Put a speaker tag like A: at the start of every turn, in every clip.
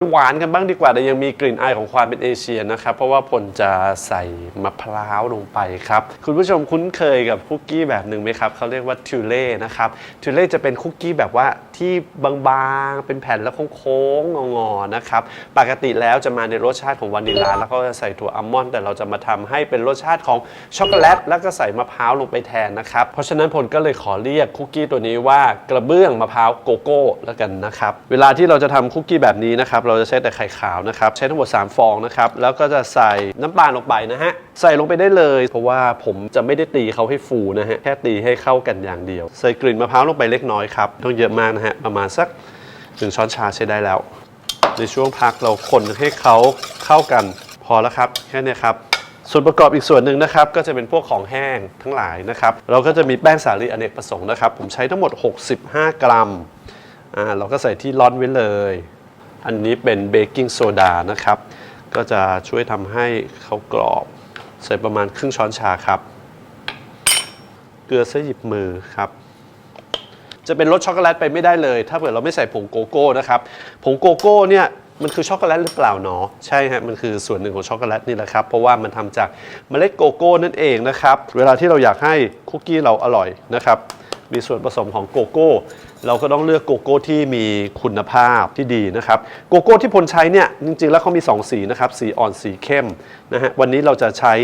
A: หวานกันบ้างดีกว่าแต่ยังมีกลิ่นอายของความเป็นเอเชียนะครับ เพราะว่าผลจะใส่มะพร้าวลงไปครับ คุณผู้ชมคุ้นเคยกับคุกกี้แบบหนึ่งไหมครับเขาเรียกว่าทิวเล่นะครับทิวเล่จะเป็นคุกกี้แบบว่าที่บางๆ เป็นแผ่นแล้วโค้งๆงอๆนะครับปกติแล้วจะมาในรสชาติของวานิลลาแล้วก็จะใส่ถั่วอัลมอนด์แต่เราจะมาทำให้เป็นรสชาติของช็อกโกแลตแล้วก็ใส่มะพร้าวลงไปแทนนะครับเพราะฉะนั้นผลก็เลยขอเรียกคุกกี้ตัวนี้ว่ากระเบื้องมะพร้าวโกโก้แล้วกันนะครับเวลาที่เราจะทำคุกกี้แบบนี้นะครับเราจะใช้แต่ไข่ขาวนะครับ ใช้ทั้งหมด 3 ฟองนะครับ แล้วก็จะใส่น้ำตาลลงไปนะฮะ ใส่ลงไปได้เลย เพราะว่าผมจะไม่ได้ตีเขาให้ฟูนะฮะ แค่ตีให้เข้ากันอย่างเดียว ใส่กลิ่นมะพร้าวลงไปเล็กน้อยครับต้องเยอะมากนะฮะ ประมาณสักหนึ่งช้อนชาใช้ได้แล้ว ในช่วงพักเราคนให้เขาเข้ากัน พอแล้วครับ แค่นี้ครับส่วนประกอบอีกส่วนหนึ่งนะครับก็จะเป็นพวกของแห้งทั้งหลายนะครับ เราก็จะมีแป้งสาลีอเนกประสงค์นะครับ ผมใช้ทั้งหมด 65 กรัมอ่าเราก็ใส่ที่ร้อนไว้เลย อันนี้เป็นเบกกิ้งโซดานะครับ ก็จะช่วยทำให้เขากรอบ ใส่ประมาณครึ่งช้อนชาครับ เกลือเสหยิบมือครับ จะเป็นรสช็อกโกแลตไปไม่ได้เลย ถ้าเกิดเราไม่ใส่ผงโกโก้นะครับ ผงโกโก้เนี่ยมันคือช็อกโกแลตหรือเปล่าหนอใช่ฮะมันคือส่วนหนึ่งของช็อกโกแลตนี่แหละครับ เพราะว่ามันทำจากเมล็ดโกโก้นั่นเองนะครับ เวลาที่เราอยากให้คุกกี้เราอร่อยนะครับ มีส่วนผสมของโกโก้ เราก็ต้องเลือกโกโก้ที่มีคุณภาพที่ดีนะครับ โกโก้ที่พลใช้เนี่ยจริงๆ แล้วเขามี 2 สีนะครับ สีอ่อนสีเข้มนะฮะวันนี้เราจะใช้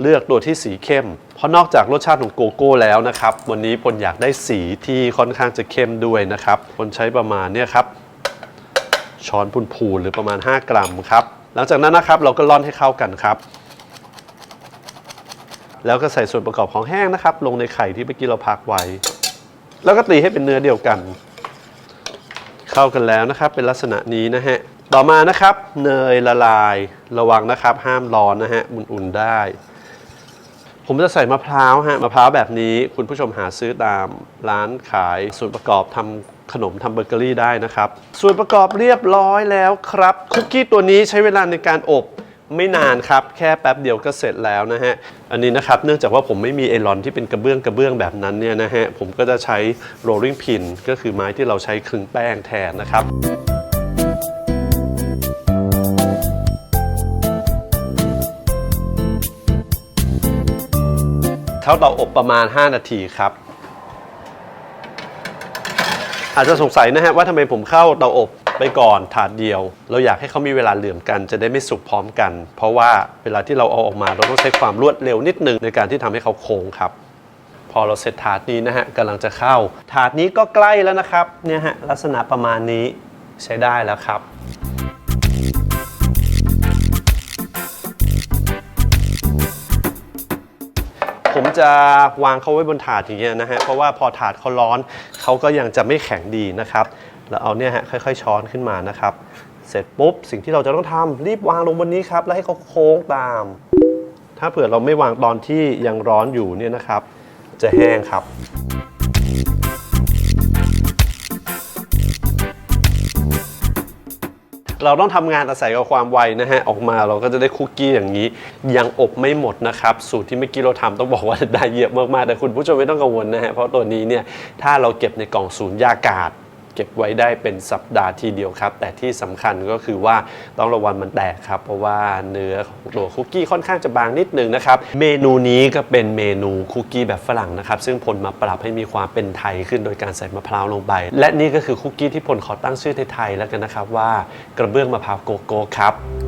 A: เลือกตัวที่สีเข้ม เพราะนอกจากรสชาติของโกโก้แล้วนะครับ วันนี้พลอยากได้สีที่ค่อนข้างจะเข้มด้วยนะครับพลใช้ประมาณเนี่ยครับช้อนพูนๆหรือประมาณ 5 กรัมครับ หลังจากนั้นนะครับเราก็ร่อนให้เข้ากันครับ แล้วก็ใส่ส่วนประกอบของแห้งนะครับ ลงในไข่ที่เมื่อกี้เราพักไว้ แล้วก็ตีให้เป็นเนื้อเดียวกัน เข้ากันแล้วนะครับ เป็นลักษณะนี้นะฮะ ต่อมานะครับ เนยละลายระวังนะครับ ห้ามร้อนนะฮะอุ่นๆได้ ผมจะใส่มะพร้าวฮะมะพร้าวแบบนี้คุณผู้ชมหาซื้อตามร้านขายส่วนประกอบทำขนมทำเบเกอรี่ได้นะครับ ส่วนประกอบเรียบร้อยแล้วครับ คุกกี้ตัวนี้ใช้เวลาในการอบ ไม่นานครับ แค่แป๊บเดียวก็เสร็จแล้วนะฮะ อันนี้นะครับ เนื่องจากว่าผมไม่มีไอรอนที่เป็นกระเบื้องกระเบื้องแบบนั้นเนี่ยนะฮะ ผมก็จะใช้ rolling pin ก็คือไม้ที่เราใช้คลึงแป้งแทนนะครับเข้าเตาอบประมาณ 5 นาทีครับอาจจะสงสัยนะฮะว่าทำไมผมเข้าเตาอบ ไปก่อนถาดเดียว เราอยากให้เขามีเวลาเหลื่อมกัน จะได้ไม่สุกพร้อมกัน เพราะว่าเวลาที่เราเอาออกมาเราต้องใช้ความรวดเร็วนิดนึงในการที่ทำให้เขาโค้งครับ พอเราเสร็จถาดนี้นะฮะกำลังจะเข้า ถาดนี้ก็ใกล้แล้วนะครับเนี่ยฮะลักษณะประมาณนี้ใช้ได้แล้วครับผมจะวางเขาไว้บนถาดอย่างเงี้ยนะฮะ เพราะว่าพอถาดเขาร้อนเขาก็ยังจะไม่แข็งดีนะครับ แล้วเอาเนี่ยฮะค่อยๆช้อนขึ้นมานะครับ เสร็จปุ๊บสิ่งที่เราจะต้องทำรีบวางลงบนนี้ครับ แล้วให้เขาโค้งตาม ถ้าเผื่อเราไม่วางตอนที่ยังร้อนอยู่เนี่ยนะครับ จะแห้งครับเราต้องทำงานอาศัยกับความไวนะฮะ ออกมาเราก็จะได้คุกกี้อย่างนี้ ยังอบไม่หมดนะครับ สูตรที่เมื่อกี้เราทำต้องบอกว่าได้เยอะมากๆ แต่คุณผู้ชมไม่ต้องกังวลนะฮะ เพราะตัวนี้เนี่ย ถ้าเราเก็บในกล่องสูญญากาศ เก็บไว้ได้เป็นสัปดาห์ทีเดียวครับ แต่ที่สำคัญก็คือว่าต้องระวังมันแตกครับ เพราะว่าเนื้อของตัวคุกกี้ค่อนข้างจะบางนิดนึงนะครับ เมนูนี้ก็เป็นเมนูคุกกี้แบบฝรั่งนะครับ ซึ่งพลมาปรับให้มีความเป็นไทยขึ้นโดยการใส่มะพร้าวลงไป และนี่ก็คือคุกกี้ที่พลขอตั้งชื่อไทยๆแล้วกันนะครับว่ากระเบื้องมะพร้าวโกโก้ครับ